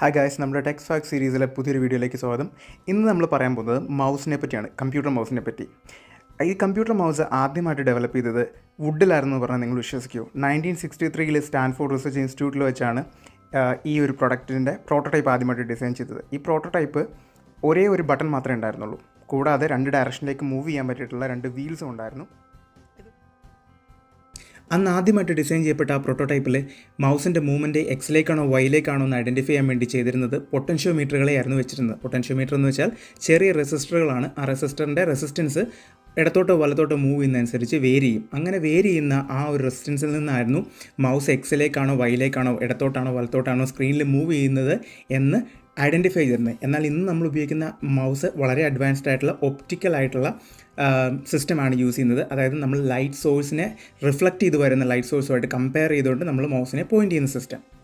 Hi guys നമ്മുടെ Tex ഫാക് സീരീസിലെ പുതിയൊരു വീഡിയോയിലേക്ക് സ്വാഗതം. ഇന്ന് നമ്മൾ പറയാൻ പോകുന്നത് മൗസിനെ പറ്റിയാണ് കമ്പ്യൂട്ടർ മൗസിനെ പറ്റി. ഈ കമ്പ്യൂട്ടർ മൗസ് ആദ്യമായിട്ട് ഡെവലപ്പ് ചെയ്തത് വുഡിലായിരുന്നു പറഞ്ഞാൽ നിങ്ങൾ വിശ്വസിക്കൂ. നയന്റീൻ സിക്സ്റ്റി ത്രീയിൽ സ്റ്റാൻഫോർഡ് റിസർച്ച് ഇൻസ്റ്റിറ്റ്യൂട്ടിൽ വെച്ചാണ് ഈ ഒരു പ്രൊഡക്റ്റിന്റെ പ്രോട്ടോടൈപ്പ് ആദ്യമായിട്ട് ഡിസൈൻ ചെയ്തത്. ഈ പ്രോട്ടോടൈപ്പ് ഒരേ ഒരു ബട്ടൺ മാത്രമേ ഉണ്ടായിരുന്നുള്ളൂ. കൂടാതെ രണ്ട് ഡയറക്ഷനിലേക്ക് മൂവ് ചെയ്യാൻ പറ്റിയിട്ടുള്ള രണ്ട് വീൽസും ഉണ്ടായിരുന്നു. അന്ന് ആദ്യമായിട്ട് ഡിസൈൻ ചെയ്യപ്പെട്ട ആ പ്രോട്ടോടൈപ്പിൽ മൗസിന്റെ മൂവ്മെന്റ് എക്സിലേക്കാണോ വൈയിലേക്കാണോ എന്ന് ഐഡന്റിഫൈ ചെയ്യാൻ വേണ്ടി ചെയ്തിരുന്നത് പൊട്ടൻഷ്യോമീറ്ററുകളെയായിരുന്നു വെച്ചിരുന്നത്. പൊട്ടൻഷ്യോമീറ്റർ എന്ന് വെച്ചാൽ ചെറിയ റെസിസ്റ്ററുകളാണ് ആ റെസിസ്റ്ററിന്റെ റെസിസ്റ്റൻസ് ഇടത്തോട്ടോ വലത്തോട്ടോ മൂവ് ചെയ്യുന്നതനുസരിച്ച് വേരി ചെയ്യും. അങ്ങനെ വേരി ചെയ്യുന്ന ആ ഒരു റെസിസ്റ്റൻസിൽ നിന്നായിരുന്നു മൗസ് എക്സിലേക്കാണോ വൈയിലേക്കാണോ ഇടത്തോട്ടാണോ വലത്തോട്ടാണോ സ്ക്രീനിൽ മൂവ് ചെയ്യുന്നത് എന്ന് ഐഡന്റിഫൈ ചെയ്തിരുന്നത് എന്നാൽ ഇന്ന് നമ്മൾ ഉപയോഗിക്കുന്ന മൗസ് വളരെ അഡ്വാൻസ്ഡ് ആയിട്ടുള്ള ഒപ്റ്റിക്കൽ ആയിട്ടുള്ള സിസ്റ്റമാണ് യൂസ് ചെയ്യുന്നത്. അതായത് നമ്മൾ ലൈറ്റ് സോഴ്സിനെ റിഫ്ലക്റ്റ് ചെയ്ത് വരുന്ന ലൈറ്റ് സോഴ്സുമായിട്ട് കമ്പയർ ചെയ്തുകൊണ്ട് നമ്മൾ മൗസിനെ പോയിന്റ് ചെയ്യുന്ന സിസ്റ്റം